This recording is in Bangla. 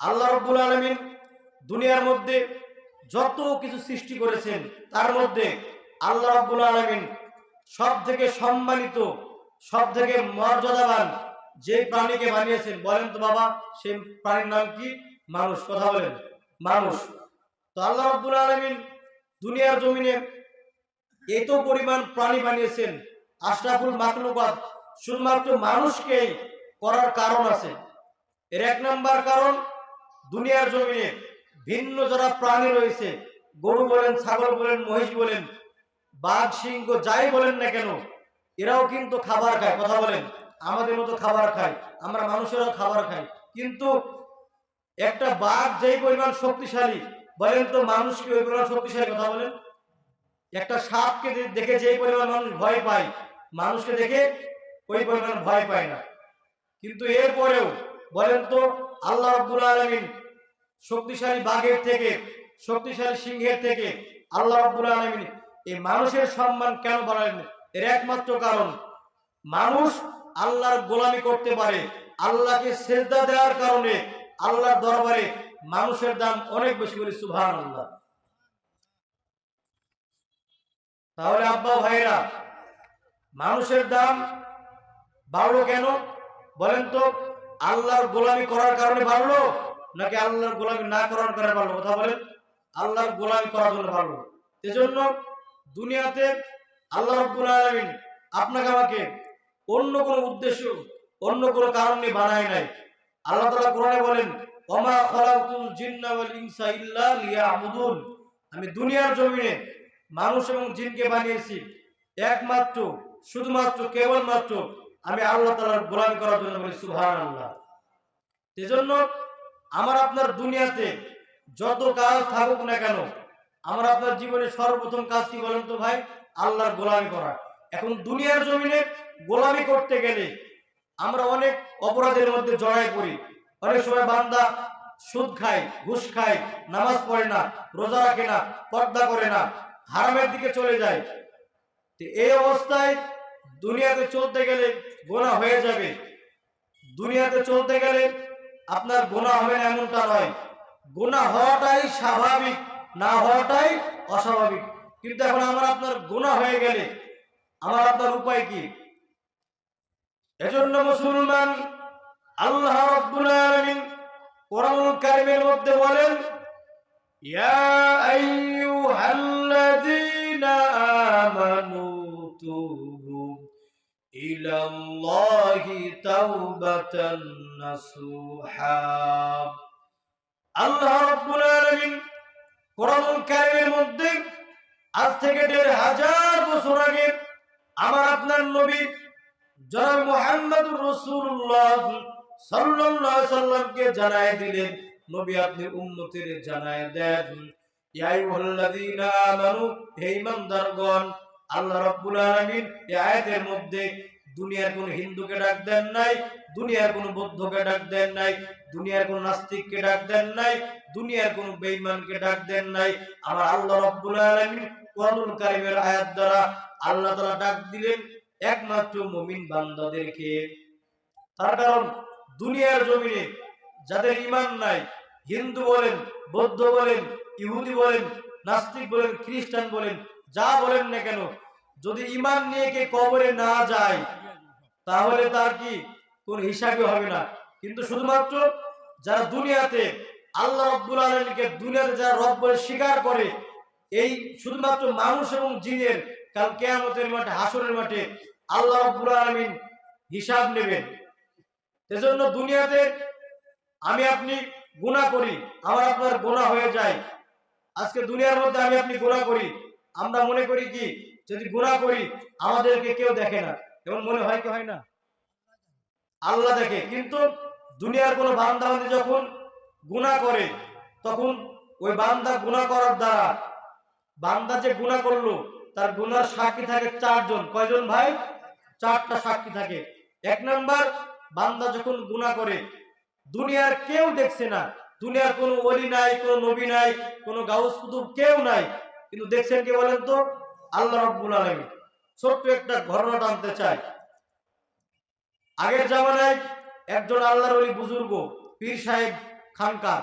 আল্লাহ রব্বুল আলমিন দুনিয়ার মধ্যে যত কিছু সৃষ্টি করেছেন, তার মধ্যে আল্লাহ রব্বুল আলমিন সব থেকে সম্মানিত সব থেকে মর্যাদাবান যে প্রাণীকে বানিয়েছেন, বলেন তো বাবা, সেই প্রাণীর নাম কি? মানুষ। কথা বলেন, মানুষ। তো আল্লাহ রব্বুল আলমিন দুনিয়ার জমিনে এত পরিমাণ প্রাণী বানিয়েছেন, আশরাফুল মাকলুকাত শুধুমাত্র মানুষকেই করার কারণ আছে। এর এক নম্বর কারণ দুনিয়ার জমিনে ভিন্ন যারা প্রাণী রয়েছে, গরু বলেন, ছাগল বলেন, মহিষ বলেন, বাঘ, সিংহ, যাই বলেন না কেন, এরাও কিন্তু খাবার খায়। কথা বলেন, আমাদের মতো খাবার খায়, আমরা মানুষেরাও খাবার খাই। কিন্তু একটা বাঘ যেই পরিমাণ শক্তিশালী, বলেন তো মানুষকে ওই পরিমাণ শক্তিশালী? কথা বলেন। একটা সাপকে দেখে যেই পরিমাণ মানুষ ভয় পায়, মানুষকে দেখে ওই পরিমাণ ভয় পায় না। কিন্তু এরপরেও বলেন তো, আল্লাহ আব্দুল আলমিন শক্তিশালী বাঘের থেকে, শক্তিশালী সিংহের থেকে আল্লাহ আব্দুল আলমিন এই মানুষের সম্মান কেন বাড়ালেন? এর একমাত্র কারণ, মানুষ আল্লাহর গোলামি করতে পারে, আল্লাহকে সেজদা দেওয়ার কারণে আল্লাহর দরবারে মানুষের দাম অনেক বেশি বলি সুভান আল্লাহ তাহলে আব্বা ভাইরা মানুষের দাম বাড়লো কেন? বলেন তো আল্লাহর গোলামি করার কারণে বাড়লো, নাকি আল্লাহর গোলামি না করার কারণে বাড়লো? কথা বলেন। আল্লাহর গোলামি করার জন্য বাড়লো। এজন্য দুনিয়াতে আল্লাহ রব্বুল আলামিন আপনাকে আমাকে অন্য কোনো উদ্দেশ্য, অন্য কোনো কারণ নিয়ে বানায় নাই। আল্লাহ তাআলা কোরআনে বলেন, ওমা খালাকুল জিন্না ওয়াল ইনসা ইল্লা লিয়াবুদুন। আমি দুনিয়ার জমিনে মানুষ এবং জিনকে বানিয়েছি। একমাত্র, শুধুমাত্র, কেবলমাত্র আমি আল্লাহ তাআলার গোলামি করার জন্য বলি, সুবহানাল্লাহ। এজন্য আমার আপনার দুনিয়াতে যত কাজ থাকুক না কেন, আমার আপনার জীবনে সর্বপ্রথম কাজ কি বলেন তো ভাই? আল্লাহর গোলামি করা। এখন দুনিয়ার জমিনে গোলামি করতে গেলে আমরা অনেক অপরাধের মধ্যে জড়াই পড়ি। অনেক সময় বান্দা সুদ খায়, ঘুষ খায়, নামাজ পড়ে না, রোজা রাখে না, পর্দা করে না, হারামের দিকে চলে যায়। এই অবস্থায় দুনিয়াতে চলতে গেলে গোনা হয়ে যাবে। দুনিয়াতে চলতে গেলে আপনার গোনা হবে না এমনটা নয়। গোনা হওয়াটাই স্বাভাবিক, না হওয়াটাই অস্বাভাবিক। কিন্তু এখন আমার আপনার গোনা হয়ে গেলে আমার আপনার উপায় কি? এজন্য মুসলমান আল্লাহ রাব্বুল মধ্যে বলেন, ইয়া আমানু তুবু ইলাল্লাহি তাওবাতান নাসুহা। আল্লাহ রাব্বুল আলামিন কোরআনুল কারীমের মধ্যে আজ থেকে দেড় হাজার বছর আগে আমার আপনার নবী জনাব মুহাম্মদুর রাসূলুল্লাহ সাল্লাল্লাহু আলাইহি সাল্লামকে জানায় দিলেন, নবী আপনি উম্মতের জানায় দেন, ইয়া আইয়ুহাল্লাযীনা আমানু, হে ঈমানদারগণ আল্লাহ রাব্বুল আলামিন এই আয়াতের মধ্যে দুনিয়ার কোন হিন্দুকে ডাক দেন নাই, দুনিয়ার কোন বৌদ্ধকে ডাক দেন নাই, দুনিয়ার কোন নাস্তিককে ডাক দেন নাই, দুনিয়ার কোন বেঈমানকে ডাক দেন নাই। আমার আল্লাহ রাব্বুল আলামিন কোরআনুল কারীমের আয়াত দ্বারা আল্লাহ তাআলা ডাক দিলেন একমাত্র মুমিন বান্দাদেরকে। তার কারণ দুনিয়ার জমিনে যাদের ঈমান নাই, হিন্দু বলেন, বৌদ্ধ বলেন, ইহুদি বলেন, নাস্তিক বলেন, খ্রিস্টান বলেন যা বলেন না কেন? যদি ইমান নিয়ে কে কবরে না যায়, তাহলে তার কি কোন হিসাবই হবে না? কিন্তু শুধুমাত্র যারা দুনিয়াতে আল্লাহ রব্বুল আলমীকে দুনিয়াতে যারা রব বলে স্বীকার করে, এই শুধুমাত্র মানুষ এবং জিনের কাল কেয়ামতের মাঠে, হাসরের মাঠে আল্লাহ রব্বুল আলমিন হিসাব নেবেন। এজন্য দুনিয়াতে আমি আপনি গুণা করি, আমার আপনার গোনা হয়ে যায়। আজকে দুনিয়ার মধ্যে আমি আপনি গোনা করি। আমরা মনে করি কি, যদি গুণা করি, আমাদেরকে কেউ দেখে না। এমন মনে হয় কি হয় না? আল্লাহ দেখে। কিন্তু দুনিয়ার কোনো বান্দা বান্দি যখন গুণা করে, তখন ওই বান্দা গুণা করার দ্বারা, বান্দা যে গুণা করল, তার গুনার সাক্ষী থাকে চারজন। কয়জন ভাই? চারটা সাক্ষী থাকে। এক নাম্বার, বান্দা যখন গুণা করে, দুনিয়ার কেউ দেখছে না। দুনিয়ার কোনো অলি নাই, কোনো নবী নাই, কোনো গাউস কুতুব কেউ নাই। কিন্তু দেখছেন কি বলেন তো? আল্লাহ রব্বুল আলমী ছোট্ট একটা ঘটনা টানতে চাই আগের জামানায় একজন আল্লাহর ওই বুজুর্গ, পীর সাহেব খানকার।